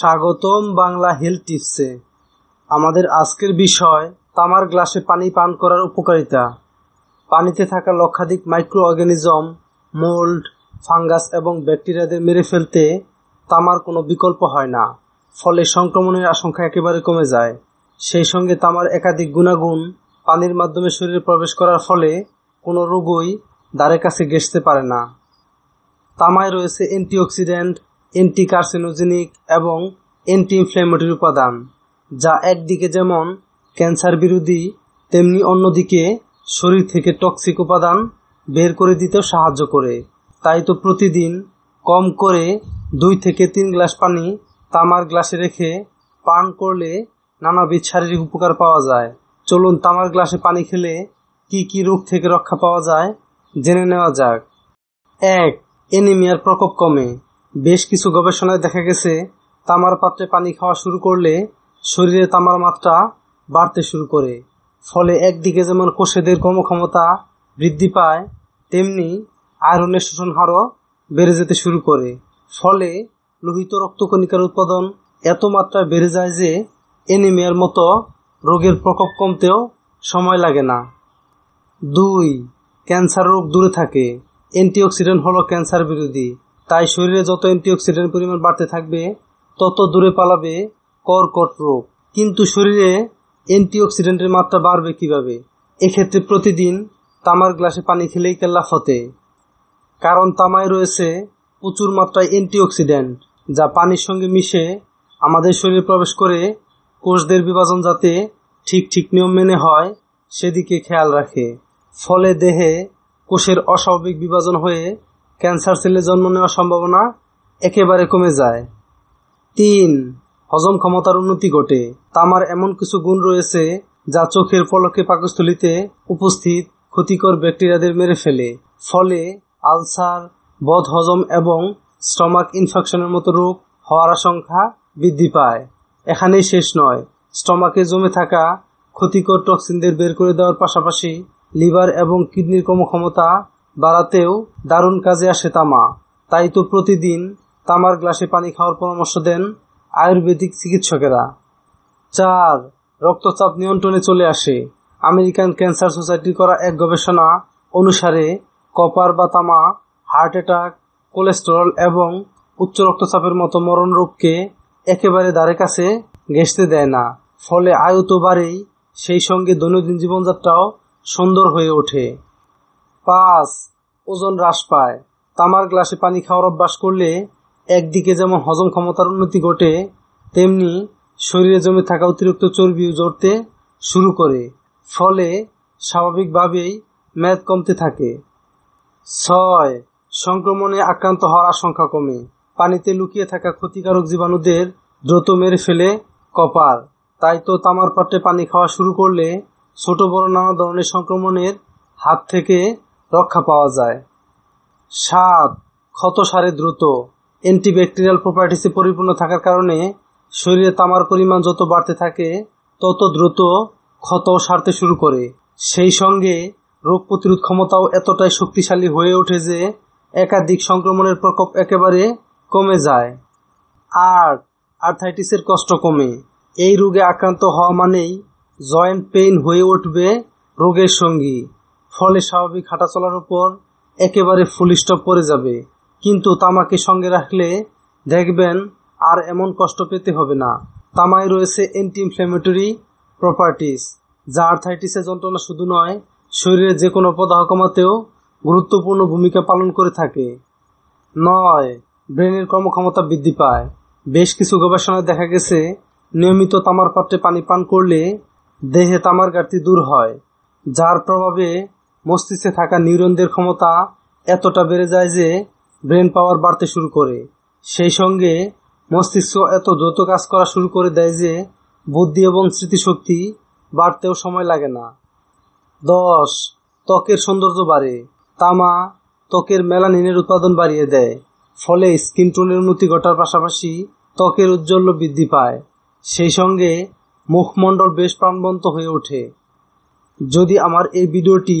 স্বাগতম বাংলা হেলথ টিপসে। আমাদের আজকের বিষয়, তামার গ্লাসে পানি পান করার উপকারিতা। পানিতে থাকা লক্ষাধিক মাইক্রো অর্গানিজম মোল্ড ফাঙ্গাস এবং ব্যাকটেরিয়াদের মেরে ফেলতে তামার কোনো বিকল্প হয় না। ফলে সংক্রমণের আশঙ্কা একেবারে কমে যায়। সেই সঙ্গে তামার একাধিক গুণাগুণ পানির মাধ্যমে শরীরে প্রবেশ করার ফলে কোনো রোগই দ্বারে কাছে ঘেঁষতে পারে না। তামায় রয়েছে অ্যান্টিঅক্সিডেন্ট অ্যান্টি কার্সিনোজেনিক এবং অ্যান্টি ইনফ্ল্যামেটরি উপাদান, যা একদিকে যেমন ক্যান্সার বিরোধী, তেমনি অন্যদিকে শরীর থেকে টক্সিক উপাদান বের করে দিতেও সাহায্য করে। তাই তো প্রতিদিন কম করে দুই থেকে তিন গ্লাস পানি তামার গ্লাসে রেখে পান করলে নানাবিধ শারীরিক উপকার পাওয়া যায়। চলুন তামার গ্লাসে পানি খেলে কি কি রোগ থেকে রক্ষা পাওয়া যায় জেনে নেওয়া যাক। এক এনিমিয়ার প্রকোপ কমে। বেশ কিছু গবেষণায় দেখা গেছে, তামার পাত্রে পানি খাওয়া শুরু করলে শরীরে তামার মাত্রা বাড়তে শুরু করে। ফলে একদিকে যেমন কোষেদের কর্মক্ষমতা বৃদ্ধি পায়, তেমনি আয়রনের শোষণ হারও বেড়ে যেতে শুরু করে। ফলে লোহিত রক্তকণিকার উৎপাদন এত মাত্রায় বেড়ে যায় যে এনিমিয়ার মতো রোগের প্রকোপ কমতেও সময় লাগে না। দুই, ক্যান্সার রোগ দূরে থাকে। অ্যান্টিঅক্সিডেন্ট হলো ক্যান্সার বিরোধী। তাই শরীরে যত অ্যান্টিঅক্সিডেন্ট পরিমাণ বাড়তে থাকবে, তত দূরে পালাবে কর্কট রোগ। কিন্তু শরীরে অ্যান্টিঅক্সিডেন্টের মাত্রা বাড়বে কীভাবে? এক্ষেত্রে প্রতিদিন তামার গ্লাসে পানি খেলেই কেল্লা ফতে। কারণ তামায় রয়েছে প্রচুর মাত্রায় অ্যান্টিঅক্সিডেন্ট যা পানির সঙ্গে মিশে আমাদের শরীরে প্রবেশ করে কোষদের বিভাজন যাতে ঠিক ঠিক নিয়ম মেনে হয়, সেদিকে খেয়াল রাখে। ফলে দেহে কোষের অস্বাভাবিক বিভাজন হয়ে ক্যান্সার সেলে জন্ম নেওয়ার সম্ভাবনা একেবারে কমে যায়। তিন, হজম ক্ষমতার উন্নতি ঘটে। তামার এমন কিছু গুণ রয়েছে যা চোখের পলকে পাকস্থলিতে উপস্থিত ক্ষতিকর ব্যাকটেরিয়াদের মেরে ফেলে। ফলে আলসার, বদ হজম এবং স্টমাক ইনফেকশনের মতো রোগ হওয়ার আশঙ্কা বৃদ্ধি পায়। এখানেই শেষ নয়। স্টমাকে জমে থাকা ক্ষতিকর টক্সিনদের বের করে দেওয়ার পাশাপাশি লিভার এবং কিডনির কর্মক্ষমতা বাড়াতেও দারুণ কাজে আসে তামা। তাই তো প্রতিদিন তামার গ্লাসে পানি খাওয়ার পরামর্শ দেন আয়ুর্বেদিক চিকিৎসকেরা। চার, রক্তচাপ নিয়ন্ত্রণে চলে আসে। আমেরিকান ক্যান্সার সোসাইটির করা এক গবেষণা অনুসারে কপার বা তামা, হার্ট অ্যাটাক, কোলেস্টেরল এবং উচ্চ রক্তচাপের মতো মরণ রোগকে একেবারে দ্বারে কাছে ঘেঁষতে দেয় না। ফলে আয়ু তো বাড়েই, সেই সঙ্গে দৈনন্দিন জীবনযাত্রাও সুন্দর হয়ে ওঠে। পাঁচ, ওজন হ্রাস পায়। তামার গ্লাসে পানি খাওয়ার অভ্যাস করলে একদিকে যেমন হজম ক্ষমতার উন্নতি ঘটে, তেমনি শরীরে জমে থাকা অতিরিক্ত চর্বিও জড়তে শুরু করে। ফলে স্বাভাবিকভাবেই মেদ কমতে থাকে। ছয়, সংক্রমণে আক্রান্ত হওয়ার আশঙ্কা কমে। পানিতে লুকিয়ে থাকা ক্ষতিকারক জীবাণুদের দ্রুত মেরে ফেলে কপার। তাই তো তামার পাত্রে পানি খাওয়া শুরু করলে ছোট বড় নানা ধরনের সংক্রমণের হাত থেকে রক্ষা পাওয়া যায়। সাপ ক্ষত সারে দ্রুত। অ্যান্টিব্যাকটেরিয়াল প্রপার্টিসে পরিপূর্ণ থাকার কারণে শরীরে তামার পরিমাণ যত বাড়তে থাকে, তত দ্রুত ক্ষত সারতে শুরু করে। সেই সঙ্গে রোগ প্রতিরোধ ক্ষমতাও এতটাই শক্তিশালী হয়ে ওঠে যে একাধিক সংক্রমণের প্রকোপ একেবারে কমে যায়। আর আর্থাইটিসের কষ্ট কমে। এই রোগে আক্রান্ত হওয়া মানেই জয়েন্ট পেইন হয়ে উঠবে রোগের সঙ্গী। ফলে স্বাভাবিক হাঁটা চলার উপর একেবারে ফুল স্টপ পড়ে যাবে। কিন্তু তামাকে সঙ্গে রাখলে দেখবেন আর এমন কষ্ট পেতে হবে না। তামায় রয়েছে অ্যান্টি ইনফ্ল্যামেটরি প্রপার্টিস যা আর্থাইটিসের যন্ত্রণা শুধু নয়, শরীরের যে কোনো প্রদাহ কমাতেও গুরুত্বপূর্ণ ভূমিকা পালন করে থাকে। নয়, ব্রেনের কর্মক্ষমতা বৃদ্ধি পায়। বেশ কিছু গবেষণায় দেখা গেছে, নিয়মিত তামার পাত্রে পানি পান করলে দেহে তামার ঘাটতি দূর হয়, যার প্রভাবে মস্তিষ্কে থাকা নিউরনদের ক্ষমতা এতটা বেড়ে যায় যে ব্রেন পাওয়ার বাড়তে শুরু করে। সেই সঙ্গে মস্তিষ্ক এত দ্রুত কাজ করা শুরু করে দেয় যে বুদ্ধি এবং স্মৃতিশক্তি বাড়তেও সময় লাগে না। দশ, ত্বকের সৌন্দর্য বাড়ে। তামা ত্বকের মেলানিনের উৎপাদন বাড়িয়ে দেয়, ফলে স্কিন টোনের উন্নতি ঘটার পাশাপাশি ত্বকের উজ্জ্বল্য বৃদ্ধি পায়। সেই সঙ্গে মুখমণ্ডল বেশ প্রাণবন্ত হয়ে ওঠে। যদি আমার এই ভিডিওটি